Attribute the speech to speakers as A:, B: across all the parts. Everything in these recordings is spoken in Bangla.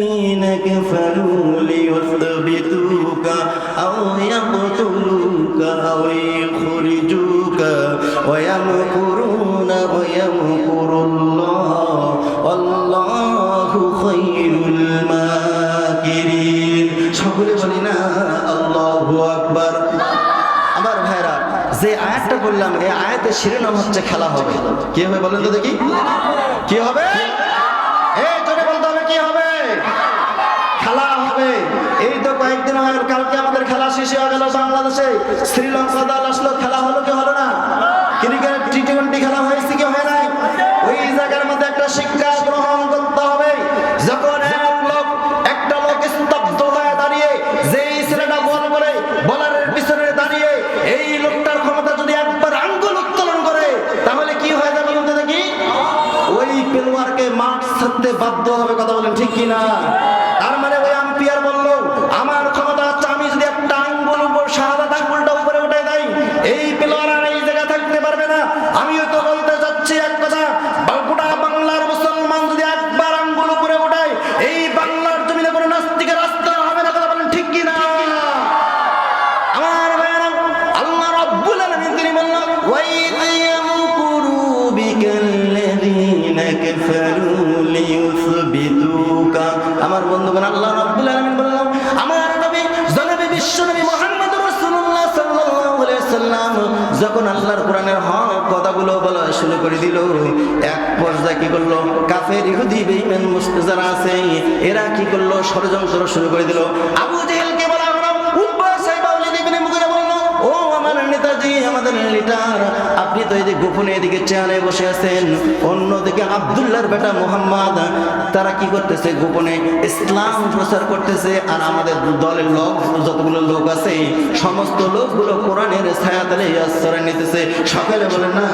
A: الذين كفروا ليثبتوك أو يقتلوك أو يخرجوك ويمكرون ويمكر الله والله خير الماكرين সকলে বলি না আল্লাহু আকবার আমার ভাইরা যে আয়াতটা বললাম এই আয়াতের শিরোনাম হচ্ছে খেলা হবে কি হবে বলেন তো দেখি কি হবে তো কয়েকদিন হয়, কালকে আমাদের খেলা শেষ হয়ে গেল বাংলাদেশে। শ্রীলঙ্কা দল আসলো, খেলা হলো কি হলো না? ক্রিকেট টি টোয়েন্টি খেলা হয়েছে কি হয় নাই? ওই জায়গার মধ্যে একটা শিক্ষা গ্রহণ করতে হবে। যখন এক লোক, একটা লোক স্তব্ধ হয়ে দাঁড়িয়ে, যেই ছেলেটা বল করে, বলারের পিছনে দাঁড়িয়ে, এই লোকটার ক্ষমতা যদি একবার আঙ্গুল উত্তোলন করে, তাহলে কি হয়ে যাবে বলতে দেখি? ওই পেলোয়ারকে মাঠ ছাড়তে বাধ্য হবে, কথা বলেন ঠিক কি করে দিল। এক পর্যায়ে কি করল? কাফের ইহুদি বেঈমান মুসলিম যারা আছে, এরা কি করল? ষড়যন্ত্র শুরু করে দিল। আবু জেহেলকে নেতাজি, আমাদের লিডার, আপনি তো এদিকে গোপনে এদিকে চেয়ারে বসে আছেন। অন্যদিকে আবদুল্লার বেটা মোহাম্মদ, তারা কি করতেছে গোপনে? ইসলাম প্রচার করতেছে আর আমাদের দলের লোক, যতগুলো লোক আছে, সমস্ত লোকগুলো কোরআনের ছায়াতলে আশ্রয় নিতেছে। সকালে বলেন না,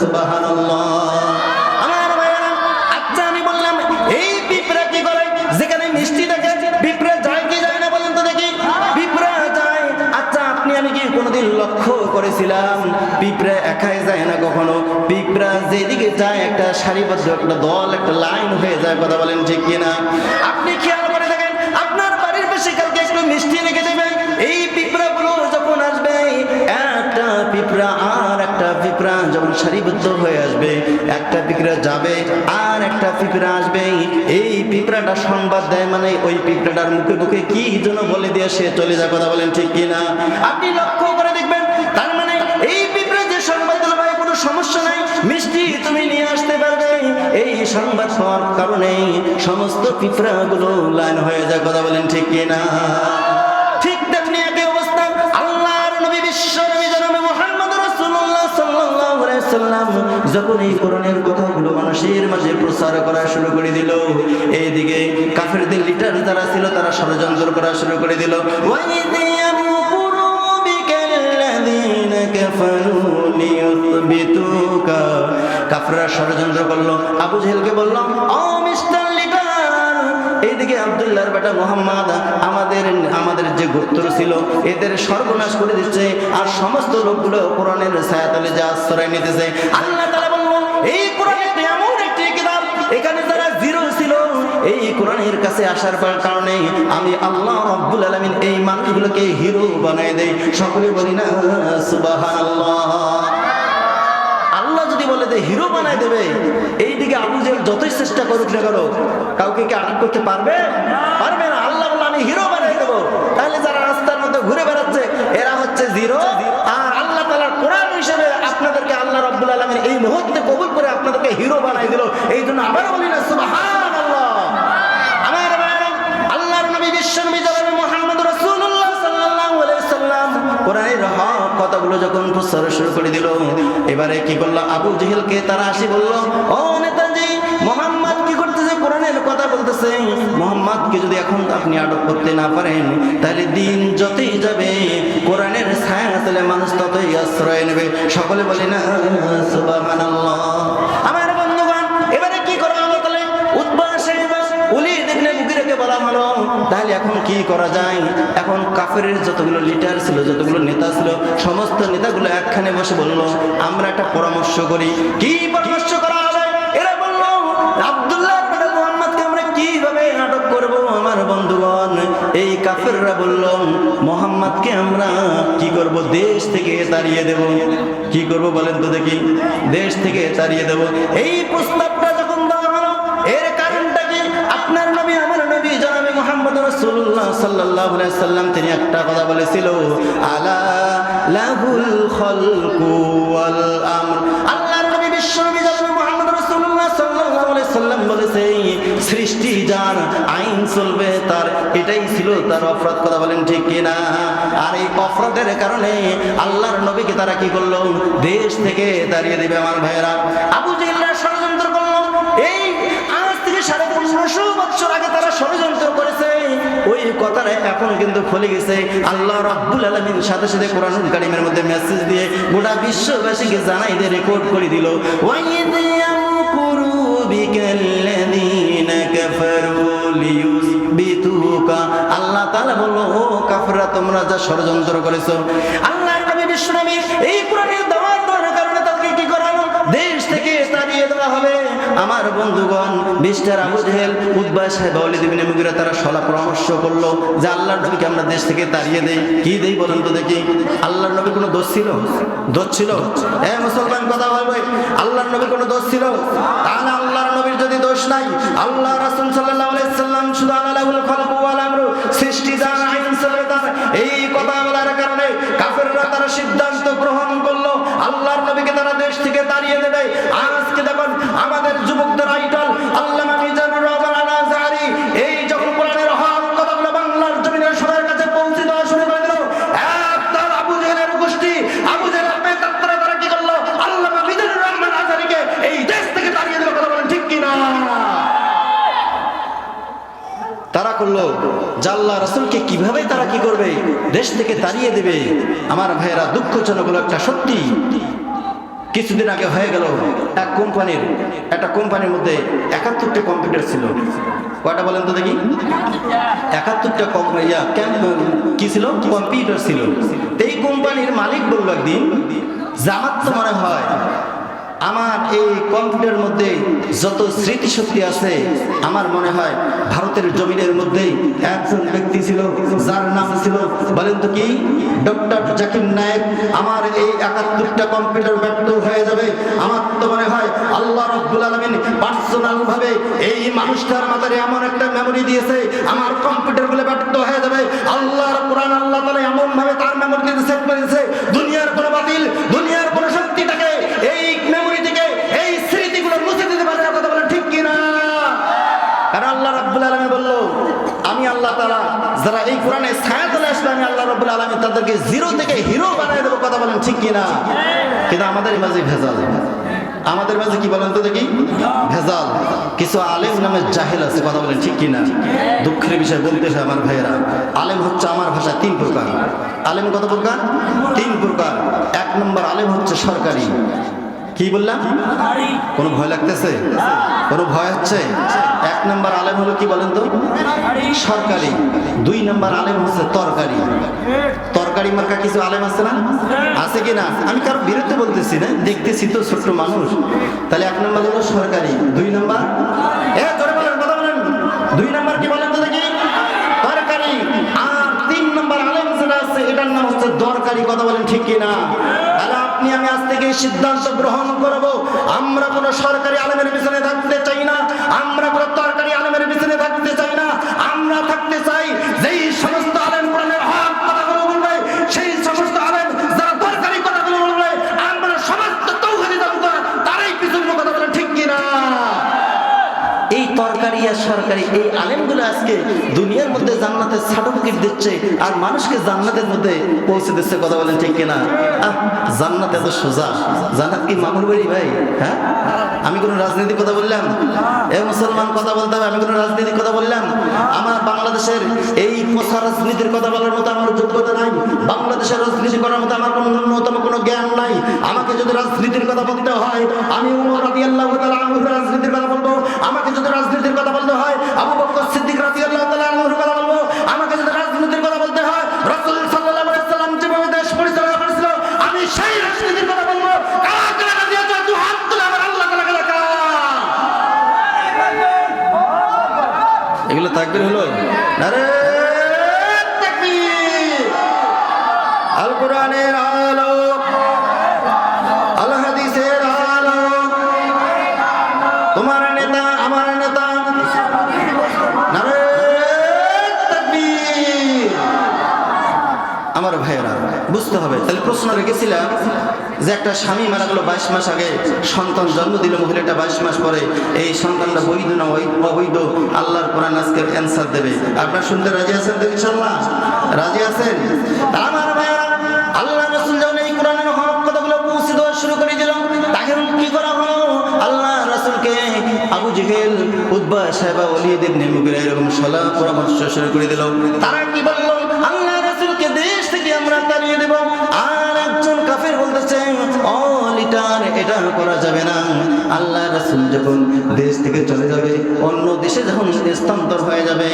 A: সুবহানাল্লাহ। করেছিলাম। পিঁপড়া একাই যায় না কখনো। পিঁপড়া যেদিকে যায়, একটা সারিবদ্ধ একটা দল, একটা লাইন হয়ে যায়, কথা বলেন ঠিক কিনা? আপনি খেয়াল করে দেখেন, আপনার বাড়ির পাশে কালকে একটু মিষ্টি রেখে দেবেন এই পিঁপড়াগুলো যখন আসবে, একটা পিঁপড়া আর একটা পিঁপড়া যখন সারিবদ্ধ হয়ে আসবে, একটা পিঁপড়া যাবে আর একটা পিঁপড়া আসবে। এই পিঁপড়াটা সংবাদ দেয় মানে ওই পিঁপড়াটার মুখে মুখে কি জন্য বলে দিয়ে সে চলে যায়, কথা বলেন ঠিক কিনা? আপনি লক্ষ্য পাওয়ার কারণে সমস্ত পিঁপড়াগুলো লাইন হয়ে যায়, কথা বলেন ঠিক কিনা? অবস্থা যখন এই কোরআনের কথাগুলো মানুষের মাঝে প্রচার করা শুরু করে দিল, এইদিকে কাফেরদের লিডার যারা ছিল তারা ষড়যন্ত্র করা শুরু করে দিল। ইয়ামকুরু বিকাল্লাযীনা কাফেররা ষড়যন্ত্র করল। আবু জেহেলকে বলল এইদিকে আব্দুল্লাহর বেটা মোহাম্মদ আমাদের আমাদের যে গোত্র ছিল, এদের সর্বনাশ করে দিচ্ছে আর সমস্ত লোকগুলো কোরআনের ছায়াতলে যে আশ্রয় নিতেছে। আল্লাহ তাআলা বলল, এই কোরআন এমন একটি কিতাব, এখানে যারা জিরো ছিল, এই কোরআনের কাছে আসার কারণে আমি আল্লাহ রাব্বুল আলামিন এই মানুষগুলোকে হিরো বানায় দেয় সকলে বলি না, সুবহানাল্লাহ। আল্লাহ হিরো বানায় দেবে। এই দিকে আবু জেল যতই চেষ্টা করুক না করো কাউকে কি আটক করতে পারবে? পারবে না। আল্লাহ আমি হিরো বানাই দেবো। তাহলে যারা রাস্তার মধ্যে ঘুরে বেড়াচ্ছে, এরা হচ্ছে জিরো। আর আল্লাহ তালার কোরআন হিসেবে আপনাদেরকে আল্লাহ রব্বুল আলমের এই মুহূর্তে কবুল করে আপনাদেরকে হিরো বানাই দিল। এই জন্য আবারও কথাগুলো যখন প্রচার শুরু করে দিল, এবারে কি করল আবু জেহেলকে তারা আসি বলল, ও নেতাজি, মোহাম্মদ কি করতেছে? কোরআনের কথা বলতেছে। মোহাম্মদকে যদি এখন আপনি আটক করতে না পারেন, তাহলে দিন যতই যাবে, কোরআনের ছায়া তাহলে মানুষ ততই আশ্রয় নেবে। সকলে বলে, না, সুবহানাল্লাহ আমার বন্ধুগণ এবারে কি করা হবে তাহলে উদ্বা সাহেব উলি দেখলে মুগিরাকে বলা হলো তাহলে এখন কি করা যায়? এখন কাফেরের যতগুলো লিডার ছিল, যতগুলো নেতা ছিল, সমস্ত নেতাগুলো একখানে বসে বলল, আমরা একটা পরামর্শ করি। কি পরামর্শ করা এরা বলল, আব্দুল্লাহ আমরা করব এই কাফেররা বলল, মোহাম্মদকে আমরা কি করব, দেশ থেকে তাড়িয়ে দেব। কি করব বলেন তো দেখি। দেশ থেকে তাড়িয়ে দেব। এই প্রস্তাবটা যখন দেওয়া হলো, এর সাল্লাল্লাহু আলাইহি সাল্লাম তিনি একটা কথা বলেছিল, আলা লাহুল ওয়াল আমর। আল্লাহর নবী বিশ্বনবী জনাবি মোহাম্মদ রাসূলুল্লাহ সাল্লাল্লাহু আলাইহি সাল্লাম সৃষ্টি যার আইন চলবে, তার এটাই ছিল তার অপরাধ। কথা বলেন ঠিক কিনা? আর এই অপরাধের কারণে আল্লাহর নবীকে তারা কি করল? দেশ থেকে তাড়িয়ে দিবে আমার ভাইয়েরা। আবু ওই কথাটা এখন কিন্তু ফলে গেছে। আল্লাহ রাব্বুল আলমীর সাথে সাথে কোরআন কারিমের মধ্যে মেসেজ দিয়ে গোটা বিশ্ববাসীকে জানাই দিয়ে রেকর্ড করে দিল। আল্লাহ তাআলা বলল, ও কাফরা তোমরা যা ষড়যন্ত্র করেছ আমার বন্ধুগণ মিস্টার আবু জেহেল উদ্বাহ সাহেব দিবিনে মুগিরা, তারা সলা পরামর্শ করল যে আল্লাহর নবীকে আমরা দেশ থেকে তাড়িয়ে দেই। কি দেই বলেন তো দেখি? আল্লাহর নবী কোনো দোষ ছিল? দোষ ছিল? এ মুসলমান কথা বলবে। আল্লাহর নবী কোনো দোষ ছিল? তাহলে আল্লাহর নবীর যদি দোষ নাই, আল্লাহ রাসূল সাল্লাল্লাহু আলাইহি সাল্লাম শুধু আল্লাহুল খালকু ওয়াল আমরু, সৃষ্টি যার আইন এই কথা বলার কারণে আল্লাহর নবীকে তারা দেশ থেকে তাড়িয়ে দেবে আজকে দেখুন আমাদের যুবকদের আইডল আল্লাহ মিজানুর রহমান জাল্লা রাসুলকে কীভাবে তারা কি করবে? দেশ থেকে তাড়িয়ে দেবে। আমার ভাইয়েরা, দুঃখজনক হলো একটা সত্যি। কিছুদিন আগে হয়ে গেল এক কোম্পানির, একটা কোম্পানির মধ্যে একাত্তরটা কম্পিউটার ছিল। কয়টা বলেন তো দেখি? একাত্তরটা কি ছিল? কম্পিউটার ছিল। এই কোম্পানির মালিক বলল একদিন, জামাত তো মনে হয় আমার এই কম্পিউটারের মধ্যে যত স্মৃতিশক্তি আছে, আমার মনে হয় ভারতের জমিনের মধ্যে একজন ব্যক্তি ছিল, যার নাম ছিল, বলেন তো কি? ডক্টর জাকির নায়েক। আমার এই একাত্তরটা কম্পিউটার ব্যর্থ হয়ে যাবে। আমার তো মনে হয় আল্লাহ রব্বুল আলমিন পার্সোনাল ভাবে এই মানুষটার মাথায় এমন একটা মেমোরি দিয়েছে, আমার কম্পিউটারগুলো ব্যর্থ হয়ে যাবে। আল্লাহর কোরআন আল্লাহ তালা এমন ভাবে তার মেমোরি সেট করেছে দুনিয়ার কোনো বাতিল, দুনিয়ার কোনো শক্তিটাকে এই মেমোরি থেকে এই স্মৃতিগুলো মুছে দিতে পারে না কথা বলে ঠিক কিনা কারণ আল্লাহ রাব্বুল বলল, আমি আল্লাহ তাআলা যারা এই কোরআনে আমি আল্লাহ রাব্বুল আলামিন তাদেরকে জিরো থেকে হিরো দেবো, কথা বলেন ঠিক কিনা? কিন্তু আমাদের মাঝে আমাদের মাঝে কি বলেন তো দেখি? ভেজাল। কিছু আলেম নামে জাহেল আছে, কথা বলেন ঠিক কিনা? দুঃখের বিষয় বলতে হয় আমার ভাইয়েরা। আলেম হচ্ছে আমার ভাষা তিন প্রকার। আলেম কত প্রকার? তিন প্রকার। এক নম্বর আলেম হচ্ছে সরকারি। কি বললাম? কোনো ভয় লাগতেছে? কোনো ভয় হচ্ছে এক নম্বর আলেম হলো কি বলেন তো? সরকারি। দুই নম্বর আলেম হচ্ছে তরকারি। তরকারি মার্কা কিছু আলেম আছে না? আছে কি না? আমি কারও বিরুদ্ধে বলতেছি না, দেখতেছি তো ছোট্ট মানুষ। তাহলে এক নম্বর হলো সরকারি। দুই নম্বর? কথা বলেন। দুই নম্বর কি বলেন তো দেখি? তরকারি। আর তিন নম্বর আলেম যেটা আছে, এটার নাম হচ্ছে দরকারি। কথা বলেন ঠিক কিনা? তাহলে সিদ্ধান্ত গ্রহণ করব। আমরা কোনো সরকারি আলমের পিছনে থাকতে চাই না। আমরা কোনো তরকারি আলমের পিছনে থাকতে চাই না। আমরা থাকতে চাই, যেই সমস্ত আর সরকারি এই আলেমগুলো আজকে দুনিয়ার মধ্যে জান্নাতের সার্টিফিকেট দিচ্ছে আর মানুষকে জান্নাতের মধ্যে পৌঁছে দিচ্ছে কথা বলেন ঠিক কিনা? আহ, জান্নাত এত সোজা। জান্নাত কি মামুর বাড়ি ভাই? হ্যাঁ? আমি কোনো রাজনীতি কথা বললাম? এ মুসলমান কথা বলতে হবে আমি কোনো রাজনীতির কথা বললাম? আমার বাংলাদেশের এই পোষা রাজনীতির কথা বলার মতো আমার যোগ্যতা নাই। বাংলাদেশের রাজনীতি করার মতো আমার কোনো ন্যূনতম কোনো জ্ঞান নাই। আমাকে যদি রাজনীতির কথা বলতে হয় আমি রাজনীতির কথা আমাকে যদি রাজনীতির কথা বলতে হয়, আবু বকর সিদ্দিক রাজি আল্লাহ কথা বলব। আমাকে যদি রাজনীতির কথা বলতে হয়, রসুল সাল্লাম যেভাবে দেশ পরিচালনা করেছিল, আমি সেই রাজনীতির কথা বলব। এগুলো থাকবে হলো? আছে বুঝতে হবে। তাহলে প্রশ্ন রেখেছিলাম যে একটা স্বামী মারা গেল বাইশ মাস আগে, সন্তান জন্ম দিল মহিলাটা বাইশ মাস পরে, এই সন্তানটা বৈধ না অবৈধ? আল্লাহর কোরআন আজকে অ্যান্সার দেবে। আপনার শুনতে রাজি আছেন তো ইনশাল্লাহ রাজি আছেন? আমার ভাইয়েরা আল্লাহ রসুল যখন এই কোরআনের হক কথাগুলো পৌঁছে দেওয়া শুরু করে দিল, তাকে কি করা হলো? আল্লাহ রাসুলকে আবু জেহেল উদ্বা সাহেবা অলিয়েদের নেমুকের এরকম সলা পরামর্শ শুরু করে দিল। তারা কি বলল এটা করা যাবে না। আল্লাহ রাসুল যখন দেশ থেকে চলে যাবে, অন্য দেশে যখন স্থানান্তর হয়ে যাবে,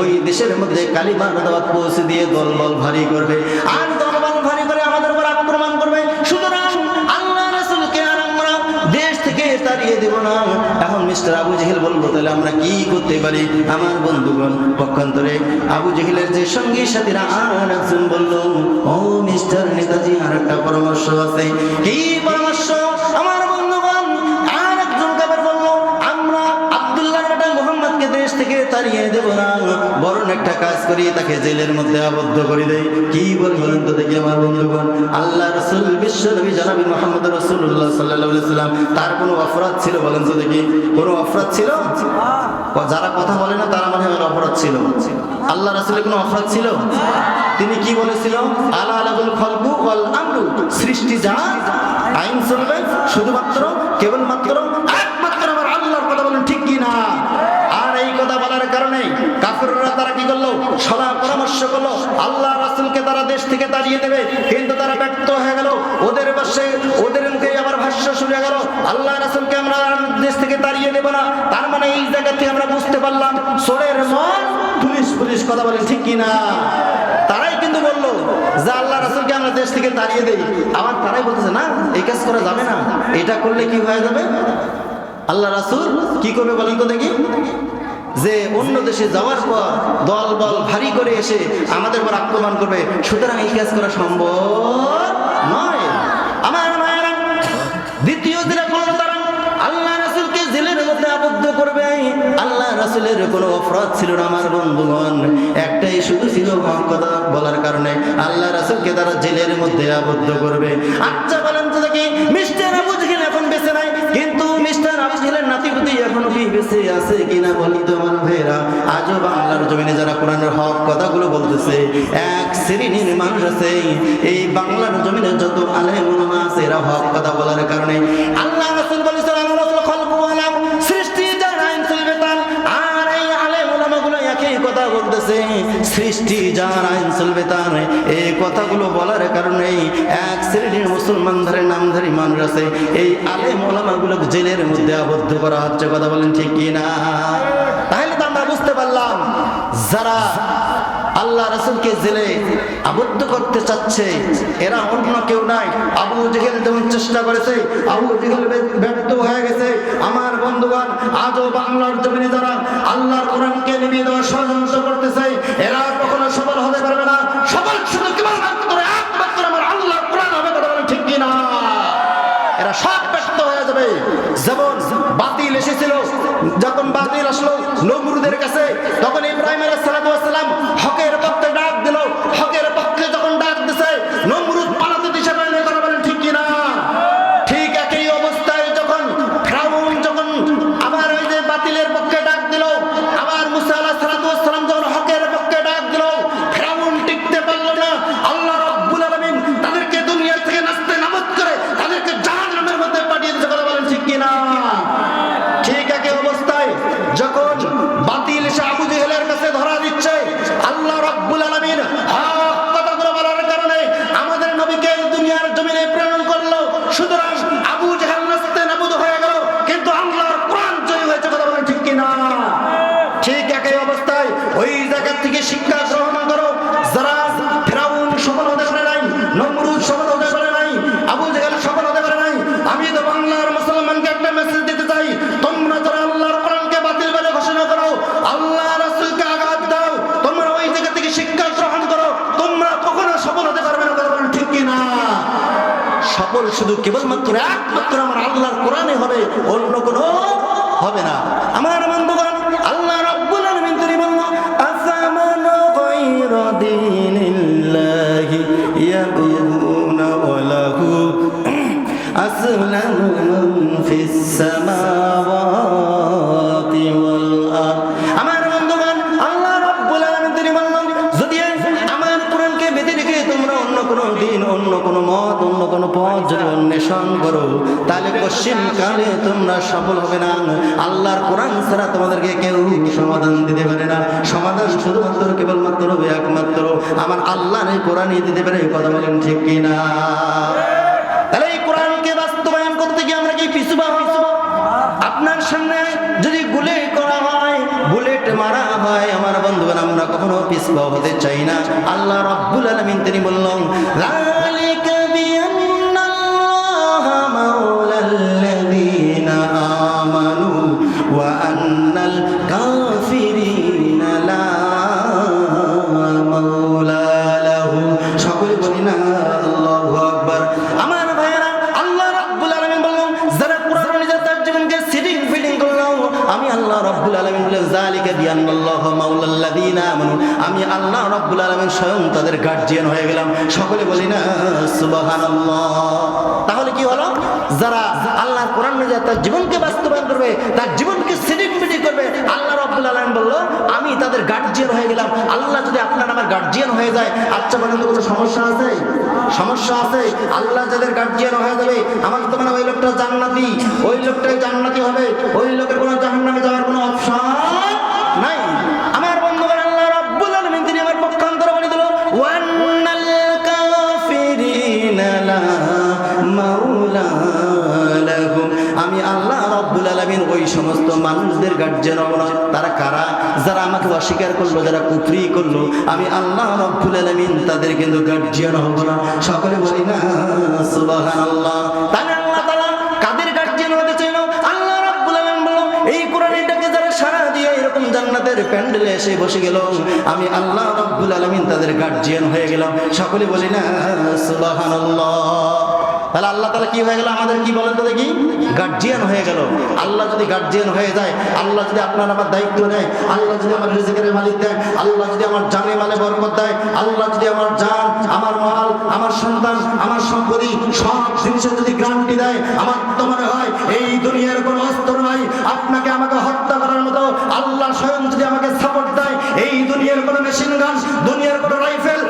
A: ওই দেশের মধ্যে কালিমার দাওয়াত পৌঁছে দিয়ে দলবল ভারী করবে। আর দলবল ভারী করে আমাদের উপর আক্রমণ করবে। সুতরাং আল্লাহ রাসুলকে আর আমরা দেশ থেকে তাড়িয়ে দেব না। এখন মিস্টার আবু জেহেল বলব, তাহলে আমরা কি করতে পারি? আমার বন্ধুগণ, পক্ষান্তরে আবু জেহেলের যে সঙ্গী সাথীরা আর একজন বলল, ও মিস্টার নেতাজি আর একটা পরামর্শ আছে। কি পরামর্শ দেব না। বরং একটা কাজ করি, তাকে জেলের মধ্যে আবদ্ধ করে দেই। কি বল বলেন তো দেখি আমার বন্ধুগণ? আল্লাহ রসুল, বিশ্ব নবী জানাবি মোহাম্মদ রসুল্লাহ সাল্লাহ সাল্লাম তার কোনো অপরাধ ছিল বলেন তো দেখি? কোনো অপরাধ ছিল? যারা কথা বলে না, তারা মানে অপরাধ ছিল। আল্লাহ রাসুলের কোনো অপরাধ ছিল? তিনি কি বলেছিল? আল্লাহ আলাবুল খলকু ওয়াল আমরু, সৃষ্টি যা আইন চলবে, শুধুমাত্র, কেবলমাত্র একমাত্র আমার আল্লাহর কথা বলেন ঠিক কি না আর এই কথা বলার কারণে করল সদা পরামর্শ করল, আল্লাহ রাসুলকে তারা দেশ থেকে তাড়িয়ে দেবে। কিন্তু তারা ব্যর্থ হয়ে গেল। ওদের পাশে, ওদের মুখে আবার ভাষ্য শুনে গেল, আল্লাহ রাসুলকে আমরা দেশ থেকে তাড়িয়ে দেব না। তার মানে এই জায়গা থেকে আমরা বুঝতে পারলাম, সোরের মন পুলিশ পুলিশ কথা বলেন ঠিক কি না? তারাই কিন্তু বলল যে আল্লাহ রাসুলকে আমরা দেশ থেকে তাড়িয়ে দেই। আবার তারাই বলতেছে, না, এই কাজ করা যাবে না। এটা করলে কি হয়ে যাবে? আল্লাহ রাসুল কি করবে বলেন তো দেখি। যে অন্য দেশে যাওয়ার পর দল বল ভারী করে এসে আমাদের উপর আক্রমণ করবে, সুতরাং এই কাজ করা সম্ভব নয়। আমার মায়েরা, দ্বিতীয় যেটা করল তারা আল্লাহ রাসুলকে জেলের মধ্যে আবদ্ধ করবে। আল্লাহ রাসুলের কোনো অপরাধ ছিল না, আমার বন্ধুগণ। একটাই শুধু ছিল কথা বলার কারণে আল্লাহ রাসুলকে তারা জেলের মধ্যে আবদ্ধ করবে। আচ্ছা বলেন তো দেখি, মিস্টার আবু এখন বেঁচে নাই, কিন্তু নাতিপুতি এখনও কি বেঁচে আমার বাংলার জমিনে যারা কোরআনের হক কথাগুলো বলতেছে, এক শ্রেণির মানুষ আছে এই বাংলার জমিনে যত আলে মনে আছে এরা হক কথা বলার কারণে আল্লাহ রাসূল বলেছেন আল্লাহ রাসূল খলকু সৃষ্টি, যার আইন চলবে তার এই কথাগুলো বলার কারণে এক শ্রেণির মুসলমান মুসলমানধারে নামধারী মানুষ আছে। এই আলে ওলামাগুলো জেলের মধ্যে আবদ্ধ করা হচ্ছে, কথা বলেন ঠিক কিনা? তাহলে তো আমরা বুঝতে পারলাম, যারা আল্লাহ রাসুলকে জেলে আবদ্ধ করতে চাচ্ছে। এরা অন্য কেউ নাই। আবু জেহেল যেমন চেষ্টা করেছে, আবু জেহেল ব্যর্থ হয়ে গেছে। আমার বন্ধুগণ, আজও বাংলার জমিনে যারা আল্লাহর কোরআনকে নিভিয়ে দেওয়ার ষড়যন্ত্র করতেছে, এরা কখনো সফল হতে পারবে না। সফল শুধু এরা সব ব্যস্ত হয়ে যাবে। যেমন বাতিল এসেছিল, যখন বাতিল আসলো, নমরুদের কাছে সফল শুধু কেবলমাত্র একমাত্র আমার আল্লাহর কোরআনে হবে, অন্য কোনো হবে না। আমার বন্ধুগণ, আল্লাহ রাব্বুল আলামিন তিনি ফিস সামাওয়াতি তোমরা সফল হবে না। আল্লাহর কোরআন ছাড়া তোমাদেরকে কেউ সমাধান দিতে পারে না। সমাধান শুধুমাত্র কেবলমাত্র একমাত্র। আমার আল্লাহর এই কোরআনই দিতে পারে কথা বলেন ঠিক কিনা? তাহলে এই কোরআনকে বাস্তবায়ন করতে গিয়ে আমরা কি পিছু পা হইছো? আপনার সামনে যদি বুলেট করা হয়, বুলেট মারা হয়, আমার বন্ধুগণ, আমরা কখনো পিছপা হতে চাই না। আল্লাহ রাব্বুল আলামিন তিনি বললেন আমি আল্লাহ রাব্বুল আলামিন স্বয়ং তাদের গার্জিয়ান হয়ে গেলাম। সকলে বলি, না, সুবহানাল্লাহ। তাহলে কি হলো? যারা আল্লাহর কোরআন তার জীবনকে বাস্তবায়ন করবে, তার জীবনকে করবে, আল্লাহ রাব্বুল বলল, আমি তাদের গার্জিয়ান হয়ে গেলাম। আল্লাহ যদি আপনার আমার গার্জিয়ান হয়ে যায় আচ্ছা বলেন কোনো সমস্যা আছে? সমস্যা আছে? আল্লাহ যাদের গার্জিয়ান হয়ে যাবে, আমার তো মানে ওই লোকটা জান্নাতি। ওই লোকটাই জান্নাতি হবে। ওই লোকের কোনো জাহান্নামে যাওয়ার কোনো অপশন নাই। আমার বন্ধুগণ, আল্লাহ রাব্বুল আলামিন তিনি আমার পক্ষান্তরে বলে দিল, ওয়ান্নাল কাফিরিনা লা মাওলা আমি আল্লাহ রাব্বুল আলামিন ওই সমস্ত মানুষদের গার্জিয়ান হব না। তারা কারা? যারা আমাকে অস্বীকার করল, যারা কুফরি করল, আমি আল্লাহ রাব্বুল আলামিন তাদের কিন্তু গার্জিয়ান হব না। সকলে বলি না, সুবহানাল্লাহ। তাহলে জান্নাতের প্যান্ডেলে এসে বসে গেল আমি আল্লাহ রব্বুল আলমিন তাদের গার্জিয়ান হয়ে গেলাম। সকলে বলি না, সুবহানাল্লাহ। তাহলে আল্লাহ তালা কি হয়ে গেল? আমাদের কি বলেন তো দেখি। গার্জিয়ান হয়ে গেল। আল্লাহ যদি গার্জিয়ান হয়ে যায়, আল্লাহ যদি আপনার আমার দায়িত্ব নেয়, আল্লাহ যদি আমার রিজিকের মালিক দেয়, আল্লাহ যদি আমার জানে মালে বরকত দেয়, আল্লাহ যদি আমার জান, আমার মাল, আমার সন্তান, আমার সম্পত্তি, সব জিনিসের যদি গ্রান্টি দেয়, আমার তো মনে হয় এই দুনিয়ার কোনো অস্ত্র নাই। আপনাকে আমাকে হত্যা করার মতো আল্লাহ স্বয়ং যদি আমাকে সাপোর্ট দেয়, এই দুনিয়ার কোনো মেশিন গান দুনিয়ার কোনো রাইফেল